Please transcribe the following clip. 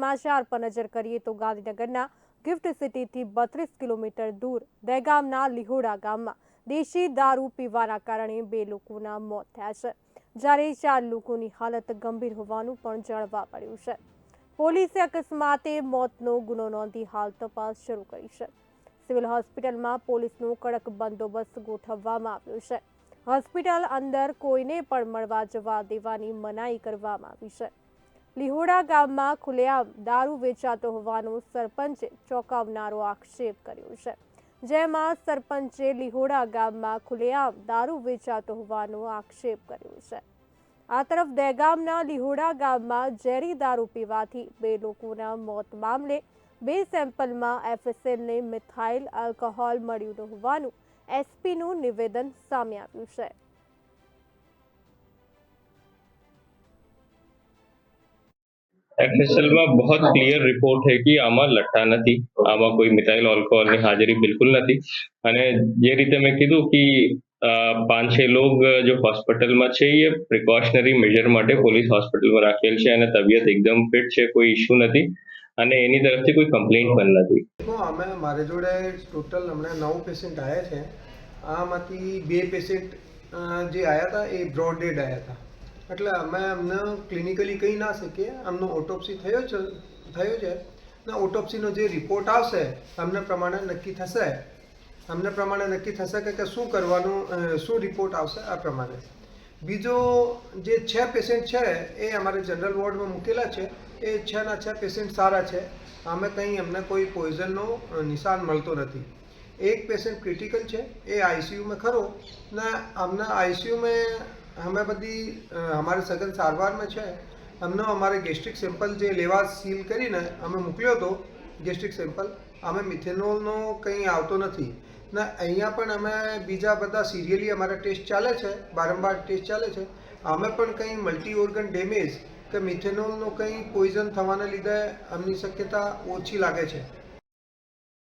સમાચાર પર નજર કરીએ તો ગાંધીનગરના ગિફ્ટ સિટીથી બત્રીસ કિલોમીટર દૂર દહેગામના લિહોડા ગામમાં દેશી દારૂ પીવાના કારણે બે લોકોના મોત થયા છે. જ્યારે ચાર લોકોની હાલત ગંભીર હોવાનું પણ જાણવા મળ્યું છે. પોલીસે અકસ્માતે મોતનો ગુનો નોંધી હાલ તપાસ શરૂ કરી છે. સિવિલ હોસ્પિટલમાં પોલીસનો કડક બંદોબસ્ત ગોઠવવામાં આવ્યો છે. હોસ્પિટલ અંદર કોઈને પણ મળવા જવા દેવાની મનાઈ કરવામાં આવી છે. લિહોડા ગામમાં ખુલ્લેઆમ દારૂ વેચાતો હોવાનો સરપંચે ચોંકાવનારો આક્ષેપ કર્યો છે. જેમાં સરપંચે લિહોડા ગામમાં ખુલ્લેઆમ દારૂ વેચાતો હોવાનો આક્ષેપ કર્યો છે. આ તરફ દહેગામના લિહોડા ગામમાં ઝેરી દારૂ પીવાથી બે લોકોના મોત મામલે બે સેમ્પલમાં એફએસએલને મિથાઇલ આલ્કોહોલ મળ્યું હોવાનું એસપીનું નિવેદન સામે આવ્યું છે. એફએસએલમાં બહુત ક્લિયર રિપોર્ટ હે કે આમાં લઠ્ઠા નથી. આમાં કોઈ મિથાઇલ આલ્કોહોલની હાજરી બિલકુલ નથી. અને જે રીતે મેં કીધું કે પાંચ છ લોગ જો હોસ્પિટલમાં છે, એ પ્રિકોશનરી મેજર માટે પોલીસ હોસ્પિટલમાં રાખેલ છે અને તબિયત એકદમ ફિટ છે, કોઈ ઇશ્યુ નથી. અને એની તરફથી કોઈ કમ્પ્લેન્ટ પણ નથી. અમે મારી જોડે ટોટલ હમણાં નવ પેશન્ટ આવ્યા છે. આમાંથી બે પેશન્ટ જે આવ્યા હતા, એ બ્રોડેડ આવ્યા હતા. એટલે અમે અમને ક્લિનિકલી કહી ના શકીએ. અમનો ઓટોપ્સી થયો છે થયો છે. ને ઓટોપ્સીનો જે રિપોર્ટ આવશે અમને પ્રમાણે નક્કી થશે. અમને પ્રમાણે નક્કી થશે કે કે શું કરવાનું શું રિપોર્ટ આવશે આ પ્રમાણે. બીજો જે છ પેશન્ટ છે, એ અમારે જનરલ વોર્ડમાં મૂકેલા છે. એ છ ના છ પેશન્ટ સારા છે. અમે કંઈ અમને કોઈ પોઈઝનનો નિશાન મળતો નથી. એક પેશન્ટ ક્રિટિકલ છે, એ આઈસીયુમાં ખરો. ને અમને આઈસીયુમાં અમે બધી અમારે સઘન સારવારમાં છે. અમને અમારે ગેસ્ટ્રિક સેમ્પલ જે લેવા સીલ કરીને અમે મોકલ્યો હતો, ગેસ્ટ્રિક સેમ્પલ, અમે મિથેનોલનો કંઈ આવતો નથી. ને અહીંયા પણ અમે બીજા બધા સિરિયલી અમારા ટેસ્ટ ચાલે છે, વારંવાર ટેસ્ટ ચાલે છે. અમે પણ કંઈ મલ્ટી ઓર્ગન ડેમેજ કે મિથેનોલનો કંઈ પોઈઝન થવાને લીધે અમની શક્યતા ઓછી લાગે છે.